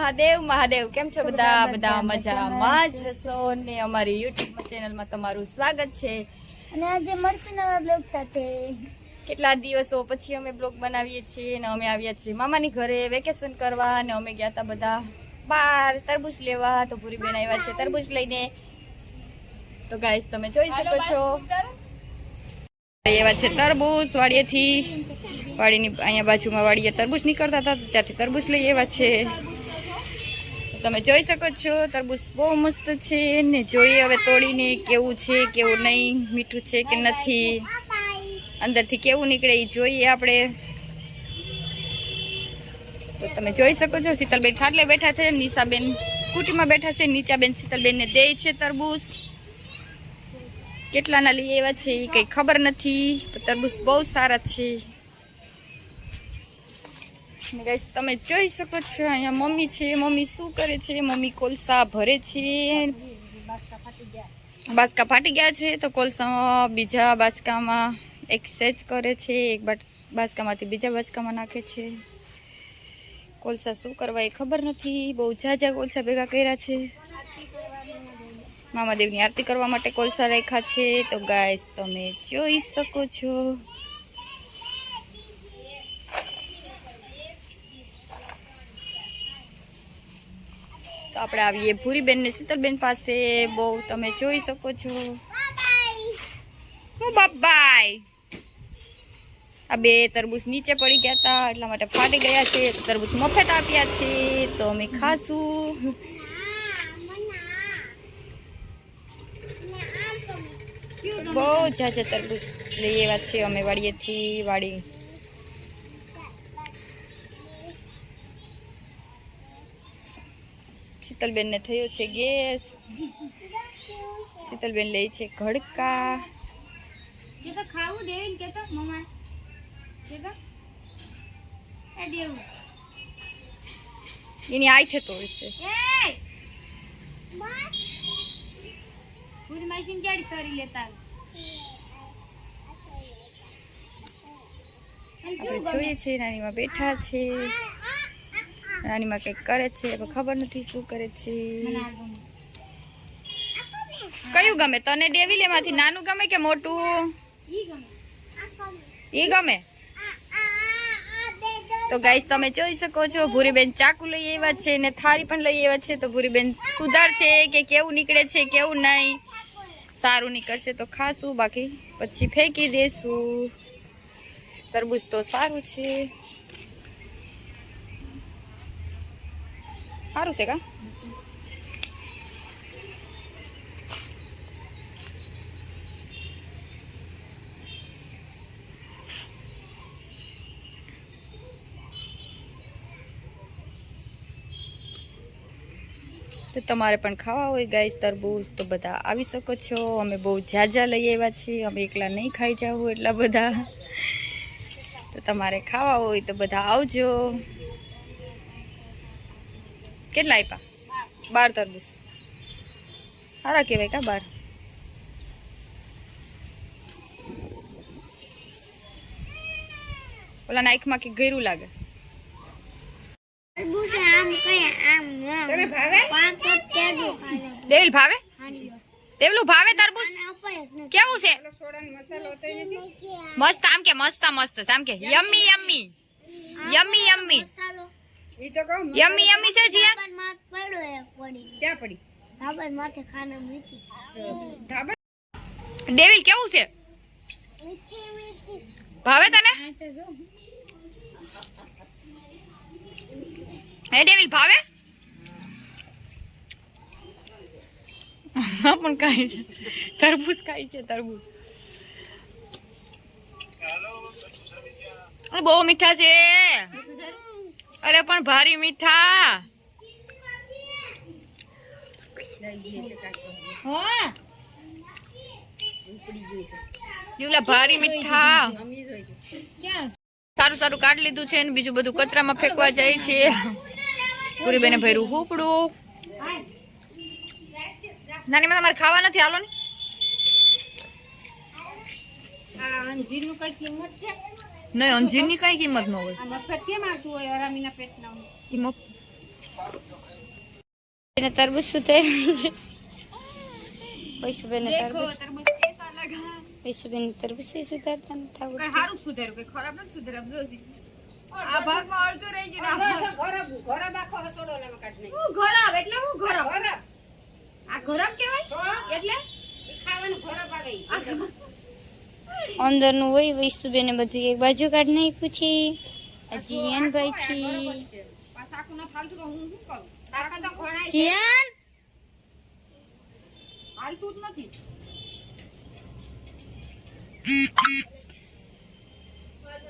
મહાદેવ મહાદેવ કેમ છો બધા? બધા મજામાં જ હશો ને અમારી યુટ્યુબ ચેનલમાં તમારું સ્વાગત છે. અને આજે મળશું નવા બ્લોગ સાથે. કેટલા દિવસો પછી અમે બ્લોગ બનાવીએ છીએ ને અમે આવ્યા છીએ મામાની ઘરે વેકેશન કરવા અને અમે ગયા હતા બધા બહાર તરબૂચ લેવા. તો પૂરી બેન આવ્યા છે તરબૂચ લઈને. તો ગાઈસ તમે જોઈ શકો છો. એવા છે તરબૂચ વાડીએથી. વાડીની અહીંયા બાજુમાં વાડીએ તરબૂચ નીકળતા હતા ત્યાંથી તરબૂચ લઈ એવા છે. તમે જોઈ શકો છો, તરબૂચ બહુ મસ્ત છે ને જોઈએ હવે તોડીને કેવું છે, કેવું નહીં, મીઠું છે કે નથી. અંદરથી કેવું નીકળે એ જોઈએ આપણે. તો તમે જોઈ શકો છો, શીતલબેન ખાટલે બેઠા છે, નિશાબેન સ્કૂટીમાં બેઠા છે, નીચાબેન શીતલબેનને દે છે તરબૂચ. કેટલાના લઈ આવ્યા છે એ કંઈ ખબર નથી તો તરબૂચ બહુ સારા છે. Guys, તમે જોઈ શકો છો અહીંયા મમ્મી છે મમ્મી શું કરે છે મમ્મી કોલસા ભરે છે. બાસકા ફાટી ગયા છે તો કોલસા બીજા બાસકામાં એક્સચેન્જ કરે છે એક બાસકામાંથી બીજા બાસકામાં નાખે છે. કોલસા શું કરવા એ ખબર નથી. બહુ ઝાઝા કોલસા ભેગા કર્યા છે. મામાદેવની આરતી કરવા માટે કોલસા રાખ્યા છે. તો ગાઈસ તમે જોઈ શકો છો. તો આપણે આવીએ ભૂરીબેન ને શીતલબેન પાસે. બહુ તમે જોઈ શકો છો. હું બાબાઈ. આ બે તરબૂચ નીચે પડી ગયા હતા એટલા માટે ફાટી ગયા છે. તો તરબૂચ મફત આપ્યા છે, તો અમે ખાશું. બહુ ઝાઝા તરબૂચ લઈ આવ્યા છે અમે વાડીએથી, વાડી શીતલબેનને થયો છે ગેસ. શીતલબેન લે છે ઘડકા. એની આઈ થતો હશે. જોઈએ છીએ નાનીમાં બેઠા છે. નાનીમાં કંઈક કરે છે ખબર નથી શું કરે છે. કયું ગમે? તને ડેવિલ એમાંથી? નાનું ગમે કે મોટું? ઈ ગમે. તો ગાઈસ તમે જોઈ શકો છો, ભૂરીબેન ચાકુ લઈ આવ્યા છે ને થાળી પણ લઈ આવ્યા છે. તો ભૂરીબેન સુધાર છે કે કેવું નીકળે છે, કેવું નહીં. સારું નીકળશે તો ખાશું. બાકી પછી ફેંકી દેશું. તરબૂચ તો સારું છે. સારું છે કા? તો તમારે પણ ખાવા હોય ગાય તરબૂચ તો બધા આવી શકો છો. અમે બહુ ઝાઝા લઈ આવ્યા છીએ. અમે એકલા નહીં ખાઈ જાવ એટલા બધા. તો તમારે ખાવા હોય તો બધા આવજો. કેટલા આપ્યા બાર તરબૂચ. સારા કહેવાય કા બાર? ઓલા નાઈકમાં કે ગયરું લાગે. તરબૂચ આમ કઈ આમ તને ભાવે? પાંચસો તેડું ખાય દેવીલ ભાવે? હાંડી દેવલું ભાવે તરબૂચ? અને અપાય જ નથી. કેવું છે? મસ્ત આમ કે મસ્ત મસ્ત છે આમ કે. Yummy yummy yummy. યમ્મી. મસાલો યમ્મી યમ્મી છે જીયા? ધાબરમાં પડ્યો એક પડી ક્યાં પડી? ધાબર માથે ખાના મીઠી ડેવિલ કેવું છે? મીઠી મીઠી. ભાવે તને? આ તો જો. હે ડેવિલ ભાવે? હા પણ કાંઈ છે. તરબૂચ કાંઈ છે તરબૂચ. અરે બહુ મીઠા છે. અરે પણ ભારી મીઠા. ભારી સારું સારું કાઢી લીધું છે ને બીજું બધું કચરામાં ફેંકવા જાય છે. પૂરી બેને ભર્યું હુપડું નાની માં તમારે ખાવા નથી, હાલો ને. કિંમત નહીં અંજીરની કઈ કિંમત ન હોય? મફત કેમ આવતું હોય અરામીના પેટના? એને તરબૂચ શું થઈ પૈસુબેન પૈસુબેન તરબૂચ સુધારતા સારું સુધાર્યું ખરાબ નથી આ ભાગમાં ને ખરાબ ખરાબ ખરાબ એટલે હું ખરાબ ખરાબ આ ખરાબ કેવાય? એટલે? ખાવાનું ખરાબ આવે અંદરનું હોય વૈશુબેને બધું એક બાજુ કાઢ નાખ્યું છે. જીયાનભાઈ છે. જીયાન? જ નથી.